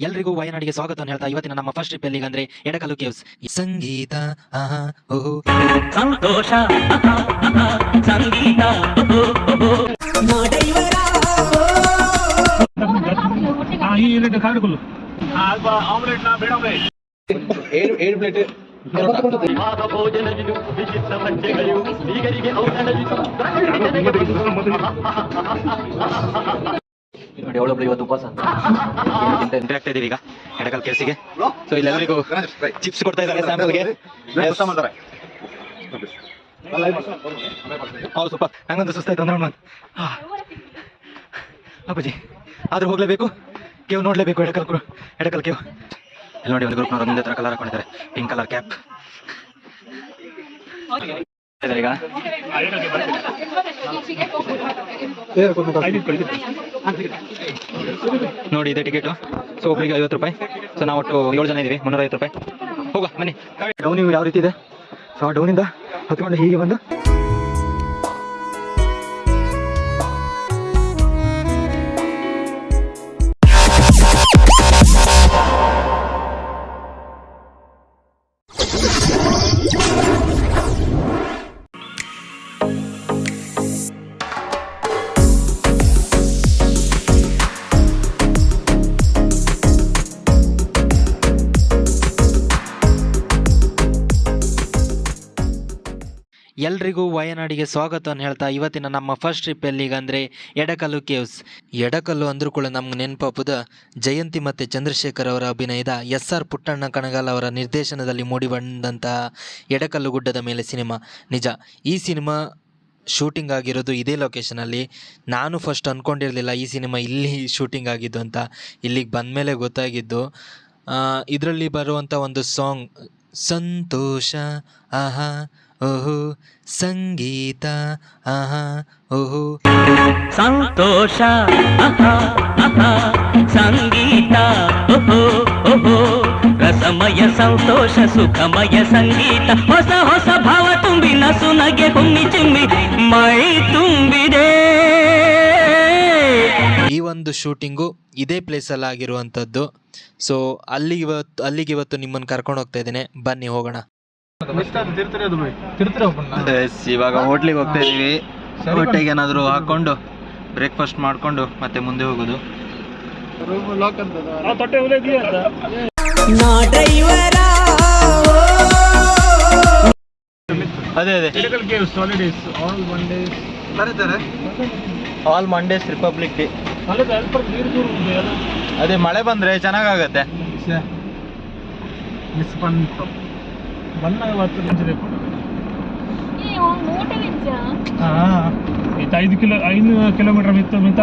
ಎಲ್ರಿಗೂ ವಯನಾಡಿಗೆ ಸ್ವಾಗತ ಅಂತ ಹೇಳ್ತಾ ಇವತ್ತಿನ ನಮ್ಮ ಫಸ್ಟ್ ಟ್ರಿಪ್ ಎಲ್ಲಿಗೆ ಅಂದ್ರೆ ಎಡಕಲು ಕೇವ್ಸ್ ಸಂಗೀತ ಆಹಾ ಓಹೋ ಸಂತೋಷ ಸಂಗೀತ ಈ ಕಾರ್ಡ್ಗಳು ಆಮ್ಲೆಟ್ ನಾ ಬೇಡ ಭೋಜನವಿದು ವಿಚಿತ್ರ ಔತಣವಿದು ನೋಡಿ ಅವಳೊಬ್ಳು ಇವತ್ತು ಉಪವಾಸ ಎಂಟ್ರಿ ಆಗ್ತಾ ಇದೀವಿ ಈಗ ಎಡಕಲ್ ಕೇಸಿಗೆ ಸೊ ಇಲ್ಲೆಲ್ಲರಿಗೂ ಚಿಪ್ಸ್ ಕೊಡ್ತಾ ಇದ್ದಾರೆ ಸ್ಯಾಂಪಲ್ಗೆ ಅವ್ರು ಸ್ವಲ್ಪ ನಂಗೊಂದು ಸುಸ್ತಾಯ್ತು ಅಂದ್ರೆ ಅಪ್ಪಾಜಿ ಆದ್ರೂ ಹೋಗ್ಲೇಬೇಕು? ಕೇವ್ ನೋಡ್ಲೇಬೇಕು ಎಡಕಲ್ ಗ್ರೂ- ಎಡಕಲ್ ಕೇವ್. ಇಲ್ಲಿ ನೋಡಿ ಒಂದು ಗ್ರೂಪ್ನವ್ರು ಮುಂದೆ ಹತ್ರ ಕಲರ್ ಹಾಕೊಂಡಿದ್ದಾರೆ. ಪಿಂಕ್ ಕಲರ್ ಕ್ಯಾಪ್ ಈಗ ನೋಡಿ ಇದೆ ಟಿಕೆಟು. ಸೊ ಒಬ್ಬರಿಗೆ ಐವತ್ತು ರೂಪಾಯಿ. ಸೊ ನಾವು ಒಟ್ಟು ಏಳು ಜನ ಇದೀವಿ ಮುನ್ನೂರ ಐವತ್ತು ರೂಪಾಯಿ. ಹೋಗ ಬನ್ನಿ. ಡೌನ್ ಯಾವ ರೀತಿ ಇದೆ? ಸೊ ಆ ಡೌನಿಂದ ಹತ್ಕೊಂಡು ಹೀಗೆ ಬಂದು ಎಲ್ರಿಗೂ ವಯನಾಡಿಗೆ ಸ್ವಾಗತ ಅಂತ ಹೇಳ್ತಾ ಇವತ್ತಿನ ನಮ್ಮ ಫಸ್ಟ್ ಟ್ರಿಪ್ ಎಲ್ಲಿಗಂದ್ರೆ ಎಡಕಲ್ಲು ಕೇವ್ಸ್ ಎಡಕಲ್ಲು ಅಂದ್ರೂ ಕೂಡ ನಮ್ಗೆ ನೆನಪಾಪುದ ಜಯಂತಿ ಮತ್ತು ಚಂದ್ರಶೇಖರ್ ಅವರ ಅಭಿನಯದ ಎಸ್ ಆರ್ ಪುಟ್ಟಣ್ಣ ಕಣಗಾಲ್ ಅವರ ನಿರ್ದೇಶನದಲ್ಲಿ ಮೂಡಿಬಂದಂತಹ ಎಡಕಲ್ಲು ಗುಡ್ಡದ ಮೇಲೆ ಸಿನಿಮಾ. ನಿಜ, ಈ ಸಿನಿಮಾ ಶೂಟಿಂಗ್ ಆಗಿರೋದು ಇದೇ ಲೊಕೇಶನಲ್ಲಿ ನಾನು ಫಸ್ಟ್ ಅಂದ್ಕೊಂಡಿರಲಿಲ್ಲ ಈ ಸಿನಿಮಾ ಇಲ್ಲಿ ಶೂಟಿಂಗ್ ಆಗಿದ್ದು ಅಂತ. ಇಲ್ಲಿಗೆ ಬಂದಮೇಲೆ ಗೊತ್ತಾಗಿದ್ದು ಇದರಲ್ಲಿ ಬರುವಂಥ ಒಂದು ಸಾಂಗ್ ಸಂತೋಷ, ಆಹಾ ಓಹೋ ಸಂಗೀತ ಆಹಾ ಓಹೋ. ಸಂತೋಷ ಸಂಗೀತ ಓಹೋ, ಓಹೋ. ರಸಮಯ ಸಂತೋಷ ಸುಖಮಯ ಸಂಗೀತ. ಹೊಸ ಹೊಸ ಭಾವ ತುಂಬಿ ನಸು ನಗೆ ಹುಮ್ಮಿ ಚಿಮ್ಮಿ ಮೈ ತುಂಬಿದೆ. ಈ ಒಂದು ಶೂಟಿಂಗು ಇದೇ ಪ್ಲೇಸಲ್ಲಿ ಆಗಿರುವಂಥದ್ದು. ಸೊ ಅಲ್ಲಿಗೆ ಇವತ್ತು ಅಲ್ಲಿಗೆ ಇವತ್ತು ನಿಮ್ಮನ್ನು ಕರ್ಕೊಂಡು ಹೋಗ್ತಾ ಇದ್ದೇನೆ. ಬನ್ನಿ ಹೋಗೋಣ. ಇವಾಗ ಹೋಟ್ಲಿಗೆ ಹೋಗ್ತಾ ಇದೀವಿ ಹೊಟ್ಟೆಗೆ ಏನಾದ್ರು ಹಾಕೊಂಡು ಬ್ರೇಕ್ಫಾಸ್ಟ್ ಮಾಡ್ಕೊಂಡು ಮತ್ತೆ ಮುಂದೆ ಹೋಗೋದು. ಅದೇ ಅದೇ. ಆಲ್ ಮಂಡೇಸ್ ರಿಪಬ್ಲಿಕ್ ಡೇ ಅದೇ ಮಳೆ ಬಂದ್ರೆ ಚೆನ್ನಾಗಾಗತ್ತೆ. ಮಿಸ್ ಬಂತು. ಇದು ಐದು ಕಿಲೋ ಐದು ಕಿಲೋಮೀಟರ್ ಮಿತ್ತ ಮಿತ್ತ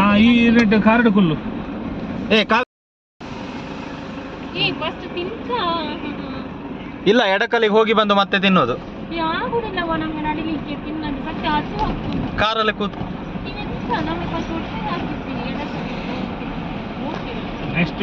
ಆ ಈ ರೆಡ್ ಕಾರ್ಡ್ ಕುಲ್ಲು. ಏ ಕಾ ಇಲ್ಲ ಎಡಕಲ್ಲಿ ಹೋಗಿ ಬಂದು ಮತ್ತೆ ತಿನ್ನೋದು. ಕಾರಲ್ಲಿ ಕೂತ್ ನೆಕ್ಸ್ಟ್ ಫಸ್ಟ್ ಹೊಟ್ಟೆ ಹಾಕಿಸಿ ನೆಕ್ಸ್ಟ್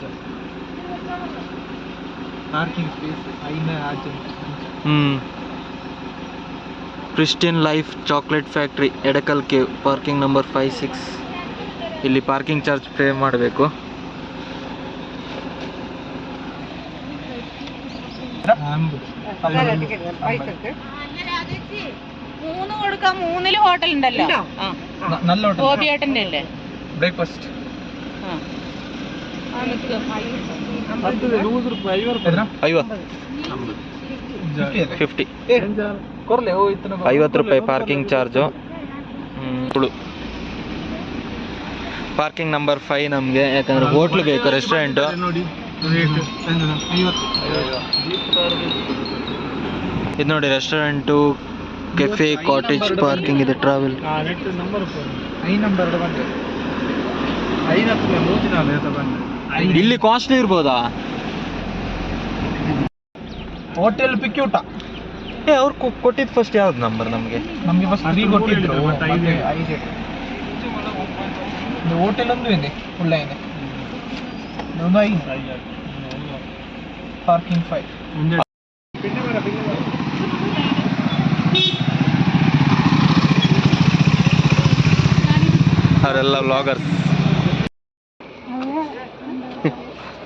ಆಶೆ ಪಾರ್ಕಿಂಗ್ ಸ್ಪೇಸ್ ಐನ ಆಚೆ hmm Christian life chocolate factory Edakkal cave parking number five six ಇಲ್ಲಿ ಪಾರ್ಕಿಂಗ್ ಚಾರ್ಜ್ ಪೇ ಮಾಡಬೇಕು മൂന്ന് കൊടുക്കാം മൂന്നില് ഹോട്ടൽ ഉണ്ടല്ലോ ആ നല്ല ഗോപി ഏട്ടന്റെ അല്ലേ ಬ್ರೇಕ್ಫಾಸ್ಟ್ ആ ಫಿಫ್ಟಿ. ಕೊರ್ಲೆ ಓ ಇತ್ತನ ಐವತ್ತು ರೂಪಾಯಿ parking charge. Parking number five ನಮಗೆ ಯಾಕಂದ್ರೆ ಹೋಟ್ಲು ಬೇಕು ರೆಸ್ಟೋರೆಂಟು ಇದು ನೋಡಿ ರೆಸ್ಟೋರೆಂಟು ಕೆಫೆ ಕಾಟೇಜ್ ಪಾರ್ಕಿಂಗ್ ಇದೆ ಟ್ರಾವೆಲ್ ಐ ನಂಬರ್ ಬಂದೆ ಐನತ್ತು ಮೂರು ದಿನ ಅಲ್ಲ ಬಂದೆ ಇಲ್ಲಿ ಕಾಸ್ಟ್ಲಿ ಇರ್ಬೋದಾ? ಹೋಟೆಲ್ ಪಿಕ್ಯೂಟ ಏ ಅವ್ರು ಕೊಟ್ಟಿದ್ದು ಫಸ್ಟ್ ಯಾವ್ದು ನಂಬರ್ ನಮಗೆ? ನಮಗೆ ಫಸ್ಟ್ ಫ್ರೀ ಕೊಟ್ಟಿದ್ರು. ಮತ್ತೆ ಐದು. ಐದು. ಇದು ಹೋಟೆಲ್ ಒಂದು ಇದೆ ಉಳ್ಳ ಇದೆ ಒಂದು ಐದು. ಪಾರ್ಕಿಂಗ್ ಫೈವ್ ಅವರೆಲ್ಲ ವ್ಲಾಗರ್ಸ್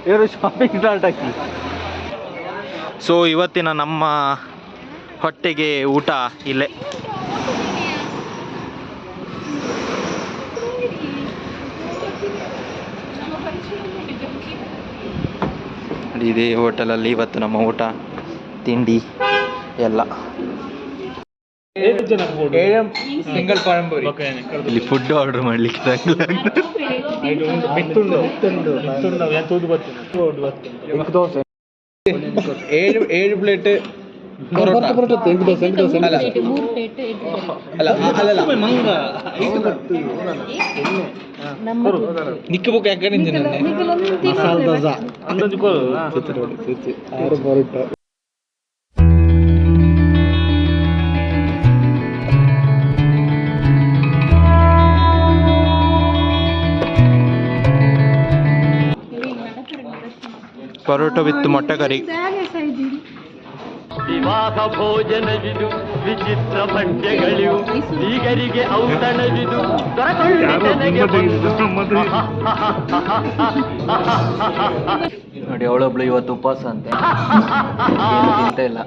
ಇವರು ಶಾಪಿಂಗ್ ಸ್ಟಾರ್ಟ್ ಆಗ್ತದೆ ಸೊ ಇವತ್ತಿನ ನಮ್ಮ ಹೊಟ್ಟೆಗೆ ಊಟ ಇಲ್ಲೇ. ಇದೇ ಹೋಟೆಲಲ್ಲಿ ಇವತ್ತು ನಮ್ಮ ಊಟ, ತಿಂಡಿ ಎಲ್ಲ. ಸಿಂಗಲ್ ಪಾರಂಪರಿ ಇಲ್ಲಿ ಫುಡ್ ಆರ್ಡರ್ ಮಾಡ್ಲಿಕ್ಕೆ ಏಳು ಏಳು ಪ್ಲೇಟ್ ಪರೋಟ ಅಲ್ಲ ಮೂರು ಪ್ಲೇಟ್ ಅಲ್ಲ ಅಲ್ಲಲ್ಲ ನಿಕ್ಕ ಬುಕ್ ಯಾಕೆ ಆರು ಪರೋಟ ಪರೋಟ ವಿತ್ ಮೊಟ್ಟಕರಿ. ವಿವಾಹ ಭೋಜನವಿದು ವಿಚಿತ್ರ ಭಂಡ್ಯಗಳಿವು ಈಗರಿಗೆ ಔತಣವಿದು. ನೋಡಿ ಅವಳೊಬ್ಳು ಇವತ್ತು ಉಪವಾಸ ಅಂತ. ಇಲ್ಲ.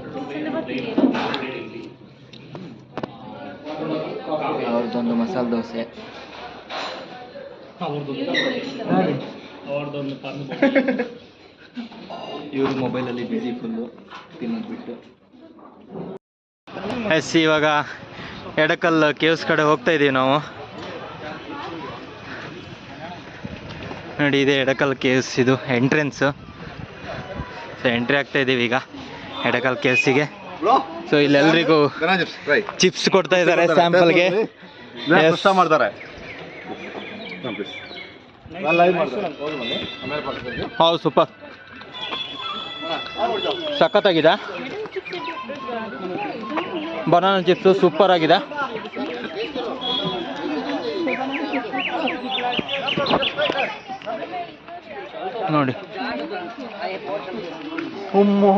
ಅವ್ರದ್ದೊಂದು ಮಸಾಲೆ ದೋಸೆ. ಇವ್ರು ಮೊಬೈಲಲ್ಲಿ ಬಿಸಿ ಫುಲ್ಲು ತಿನ್ನೋದು ಬಿಟ್ಟು ಎಸ್ ಇವಾಗ ಎಡಕಲ್ ಕೇವ್ಸ್ ಕಡೆ ಹೋಗ್ತಾ ಇದ್ದೀವಿ ನಾವು. ನೋಡಿ ಇದೆ ಎಡಕಲ್ ಕೇವ್ಸ್ ಇದು ಎಂಟ್ರೆನ್ಸ್ ಸೊ ಎಂಟ್ರಿ ಆಗ್ತಾ ಇದೀವಿ ಈಗ ಎಡಕಲ್ ಕೇವ್ಸಿಗೆ ಸೊ ಇಲ್ಲೆಲ್ರಿಗೂ ಚಿಪ್ಸ್ ಕೊಡ್ತಾ ಇದ್ದಾರೆ ಸ್ಯಾಂಪಲ್ಗೆ ಮಾಡ್ತಾರೆ. ಹೌದು ಸೂಪರ್ ಸಖತ್ತಾಗಿದೆ? ಬನಾನಾ ಚಿಪ್ಸ್ ಸೂಪರ್ ಆಗಿದೆ? ನೋಡಿ. ಉಮ್ಮು.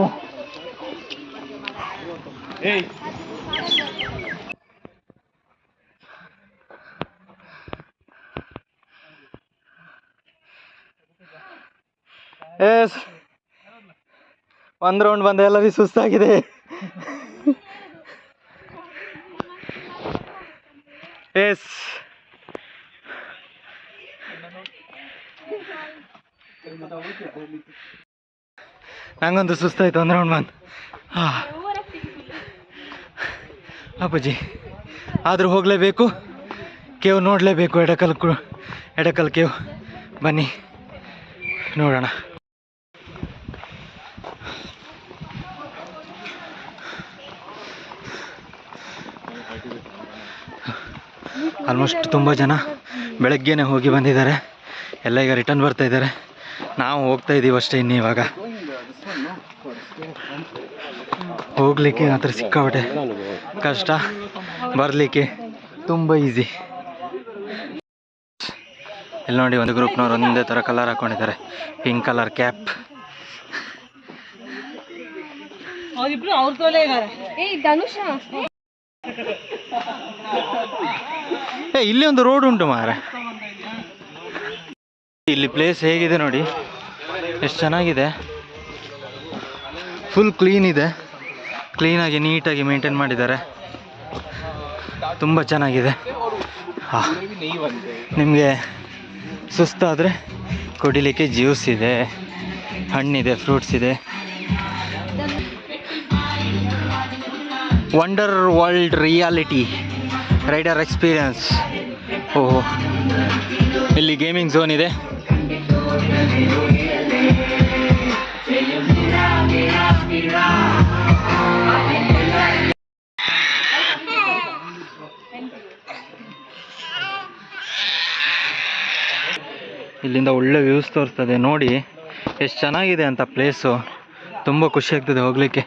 ಎಸ್ ಒಂದು ರೌಂಡ್ ಬಂದ ಎಲ್ಲರಿಗೂ ಸುಸ್ತಾಗಿದೆ. ಎಸ್ ನಂಗೊಂದು ಸುಸ್ತಾಯ್ತು, ಒಂದು ರೌಂಡ್ ಬಂದು. ಹಾಂ. ಅಪ್ಪಾಜಿ, ಆದರೂ ಹೋಗಲೇಬೇಕು. ಕೇವ್ ನೋಡಲೇಬೇಕು ಎಡಕಲ್ ಕು ಎಡಕಲ್ ಕೇವ್. ಬನ್ನಿ, ನೋಡೋಣ. ಆಲ್ಮೋಸ್ಟ್ ತುಂಬ ಜನ ಬೆಳಗ್ಗೆನೇ ಹೋಗಿ ಬಂದಿದ್ದಾರೆ. ಎಲ್ಲ ಈಗ ರಿಟರ್ನ್ ಬರ್ತಾ ಇದ್ದಾರೆ. ನಾವು ಹೋಗ್ತಾ ಇದ್ದೀವಿ ಅಷ್ಟೇ ಇನ್ನು ಇವಾಗ. ಹೋಗ್ಲಿಕ್ಕೆ ಮಾತ್ರ ಸಿಕ್ಕಾಪಟ್ಟೆ ಕಷ್ಟ. ಬರಲಿಕ್ಕೆ ತುಂಬ ಈಸಿ ಇಲ್ಲಿ ನೋಡಿ ಒಂದು ಗ್ರೂಪ್ನವ್ರು ಒಂದೇ ಥರ ಕಲರ್ ಹಾಕೊಂಡಿದ್ದಾರೆ. ಪಿಂಕ್ ಕಲರ್ ಕ್ಯಾಪ್ ಧನುಷ. ಏ, ಇಲ್ಲಿ ಒಂದು ರೋಡ್ ಉಂಟು ಮಾರ ಇಲ್ಲಿ ಪ್ಲೇಸ್ ಹೇಗಿದೆ ನೋಡಿ. ಎಷ್ಟು ಚೆನ್ನಾಗಿದೆ. ಫುಲ್ ಕ್ಲೀನ್ ಇದೆ. ಕ್ಲೀನಾಗಿ ನೀಟಾಗಿ ಮೇಂಟೈನ್ ಮಾಡಿದ್ದಾರೆ. ತುಂಬ ಚೆನ್ನಾಗಿದೆ. ಹಾ. ನಿಮಗೆ ಸುಸ್ತಾದರೆ ಕುಡಿಲಿಕ್ಕೆ ಜ್ಯೂಸ್ ಇದೆ, ಹಣ್ಣಿದೆ ಫ್ರೂಟ್ಸ್ ಇದೆ. Wonder world reality rider experience ಓಹೋ. ಇಲ್ಲಿ ಗೇಮಿಂಗ್ ಝೋನ್ ಇದೆ. ಇಲ್ಲಿಂದ ಒಳ್ಳೆ ವ್ಯೂಸ್ ತೋರಿಸ್ತದೆ. ನೋಡಿ, ಎಷ್ಟು ಚೆನ್ನಾಗಿದೆ ಅಂತ ಪ್ಲೇಸು ತುಂಬ ಖುಷಿ ಆಗ್ತದೆ ಹೋಗಲಿಕ್ಕೆ.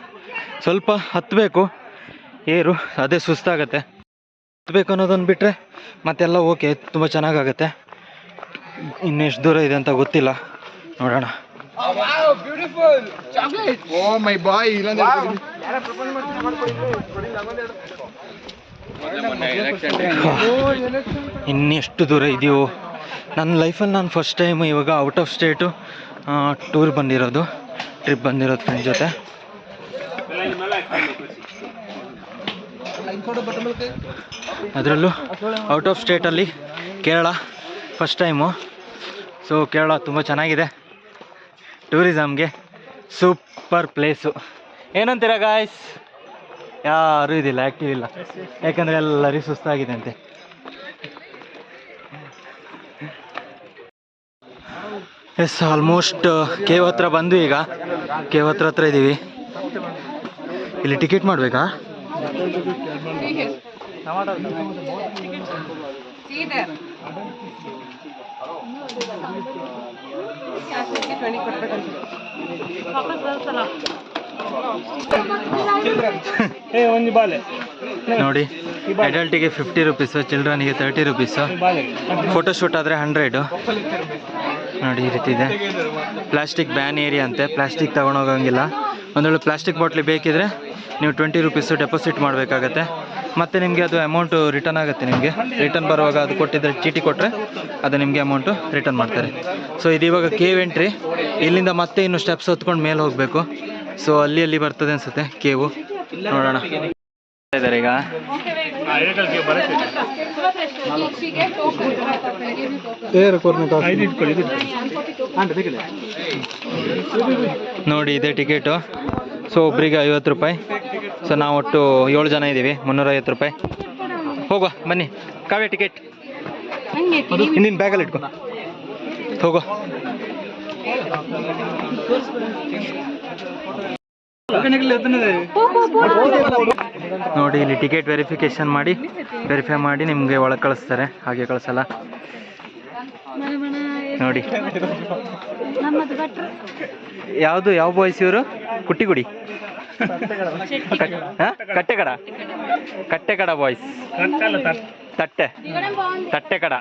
ಸ್ವಲ್ಪ ಹತ್ತಬೇಕು ಏರು ಅದೇ ಸುಸ್ತಾಗತ್ತೆ. ಹತ್ಬೇಕು ಅನ್ನೋದನ್ನು ಬಿಟ್ಟರೆ ಮತ್ತೆಲ್ಲ ಓಕೆ ತುಂಬ ಚೆನ್ನಾಗಾಗತ್ತೆ. ಇನ್ನೆಷ್ಟು ದೂರ ಇದೆ ಅಂತ ಗೊತ್ತಿಲ್ಲ. ನೋಡೋಣ. ಓ ಮೈ ಬಾಯ್ ಇನ್ನೆಷ್ಟು ದೂರ ಇದೆಯೋ. ನನ್ನ ಲೈಫಲ್ಲಿ ನಾನು ಫಸ್ಟ್ ಟೈಮ್ ಇವಾಗ ಔಟ್ ಆಫ್ ಸ್ಟೇಟು ಟೂರ್ ಬಂದಿರೋದು ಟ್ರಿಪ್ ಬಂದಿರೋದು ಫ್ರೆಂಡ್ ಜೊತೆ. ಅದರಲ್ಲೂ out of ಸ್ಟೇಟಲ್ಲಿ Kerala first time so Kerala ತುಂಬ ಚೆನ್ನಾಗಿದೆ. ಟೂರಿಸಮ್ಗೆ ಸೂಪರ್ ಪ್ಲೇಸು ಏನಂತೀರ ಗಾಯ್ಸ್ ಯಾರೂ ಇದಿಲ್ಲ ಆ್ಯಕ್ಟಿವ್ ಇಲ್ಲ. ಯಾಕಂದರೆ ಎಲ್ಲರಿಗೂ ಸುಸ್ತಾಗಿದೆ ಅಂತೆ ಎಸ್ ಆಲ್ಮೋಸ್ಟ್ ಕೇವ್ ಹತ್ರ ಬಂದು ಈಗ. ಕೇವ್ ಹತ್ರ ಹತ್ರ ಇದ್ದೀವಿ ಇಲ್ಲಿ ಟಿಕೆಟ್ ಮಾಡಬೇಕಾ? ವಾಪಸ್ ಬಾಲೆ ನೋಡಿ ಅಡಲ್ಟಿಗೆ ಫಿಫ್ಟಿ ರುಪೀಸು ಚಿಲ್ಡ್ರನ್ಗೆ ತರ್ಟಿ ರುಪೀಸು ಫೋಟೋಶೂಟ್ ಆದರೆ ಹಂಡ್ರೆಡು ನೋಡಿ ಈ ರೀತಿ ಇದೆ. ಪ್ಲಾಸ್ಟಿಕ್ ಬ್ಯಾನ್ ಏರಿಯಾ ಅಂತೆ. ಪ್ಲಾಸ್ಟಿಕ್ ತಗೊಂಡೋಗಂಗಿಲ್ಲ ಒಂದು ವೇಳೆ ಪ್ಲಾಸ್ಟಿಕ್ ಬಾಟ್ಲಿ ಬೇಕಿದ್ರೆ ನೀವು ಟ್ವೆಂಟಿ ರುಪೀಸು ಡೆಪಾಸಿಟ್ ಮಾಡಬೇಕಾಗತ್ತೆ. ಮತ್ತು ನಿಮಗೆ ಅದು ಅಮೌಂಟು ರಿಟರ್ನ್ ಆಗುತ್ತೆ ನಿಮಗೆ. ರಿಟರ್ನ್ ಬರುವಾಗ ಅದು ಕೊಟ್ಟಿದ್ದರೆ ಚೀಟಿ ಕೊಟ್ಟರೆ ಅದು ನಿಮಗೆ ಅಮೌಂಟು ರಿಟರ್ನ್ ಮಾಡ್ತಾರೆ. ಸೊ ಇದು ಇವಾಗ ಕೇವ್ ಎಂಟ್ರಿ. ಇಲ್ಲಿಂದ ಮತ್ತೆ ಇನ್ನು ಸ್ಟೆಪ್ಸ್ ಹೊತ್ಕೊಂಡು ಮೇಲೆ ಹೋಗಬೇಕು. ಸೊ ಅಲ್ಲಿ ಅಲ್ಲಿ ಬರ್ತದೆ ಅನಿಸುತ್ತೆ ಕೇವು. ನೋಡೋಣ. ಇದ್ದಾರೆ ಈಗ? ನೋಡಿ ಇದೆ ಟಿಕೆಟು. ಸೊ ಒಬ್ರಿಗೆ ಐವತ್ತು ರೂಪಾಯಿ. ಸೊ ನಾವು ಒಟ್ಟು ಏಳು ಜನ ಇದ್ದೀವಿ. ಮುನ್ನೂರೈವತ್ತು ರೂಪಾಯಿ. ಹೋಗುವ ಬನ್ನಿ. ಕಾವ್ಯ ಟಿಕೆಟ್. ಹಿಂದಿನ ಬ್ಯಾಗಲ್ಲಿ ಇಟ್ಕೊ. ಹೋಗೋ ನೋಡಿ ಇಲ್ಲಿ ಟಿಕೆಟ್ ವೆರಿಫಿಕೇಶನ್ ಮಾಡಿ ವೆರಿಫೈ ಮಾಡಿ ನಿಮಗೆ ಒಳಗೆ ಕಳಿಸ್ತಾರೆ ಹಾಗೆ ಕಳಿಸಲ್ಲ. ನೋಡಿ. ಯಾವುದು ಯಾವ ಬಾಯ್ಸ್ ಇವರು? ಕುಟ್ಟಿಗುಡಿ. ಕಡ ಕಟ್ಟೆಕಡ. ಕಟ್ಟೆಕಡ ಬಾಯ್ಸ್ ತಟ್ಟೆ. ತಟ್ಟೆ ಕಡ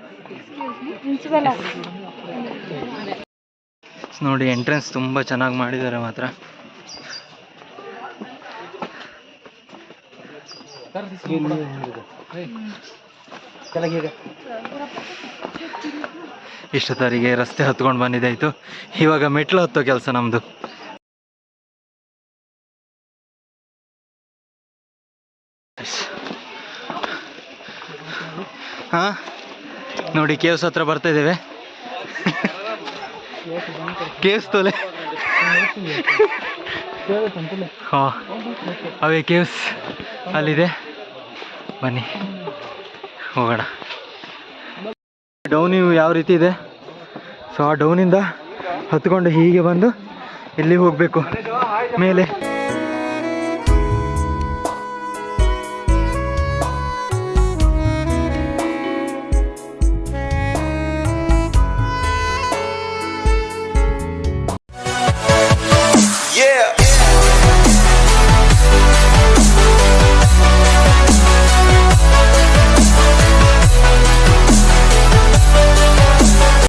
ನೋಡಿ ಎಂಟ್ರೆನ್ಸ್ ತುಂಬ ಚೆನ್ನಾಗಿ ಮಾಡಿದ್ದಾರೆ ಮಾತ್ರ. ಇಷ್ಟೊತ್ತರಿಗೆ ರಸ್ತೆ ಹತ್ಕೊಂಡು ಆಯ್ತು ಇವಾಗ ಮೆಟ್ಲು ಹತ್ತೋ ಕೆಲಸ ನಮ್ದು. ಹಾ? ನೋಡಿ ಕೇವ್ಸ್ ಹತ್ರ ಬರ್ತಾ ಇದ್ದೇವೆ. ಕೇವ್ಸ್ ತೊಲೆ. ಹಾ, ಅವೇ ಕೇವ್ಸ್ ಅಲ್ಲಿದೆ. ಬನ್ನಿ, ಹೋಗೋಣ. ಡೌನ್ ಯಾವ ರೀತಿ ಇದೆ? ಸೊ ಆ ಡೌನಿಂದ ಹತ್ಕೊಂಡು ಹೀಗೆ ಬಂದು ಇಲ್ಲಿ ಹೋಗಬೇಕು. ಮೇಲೆ.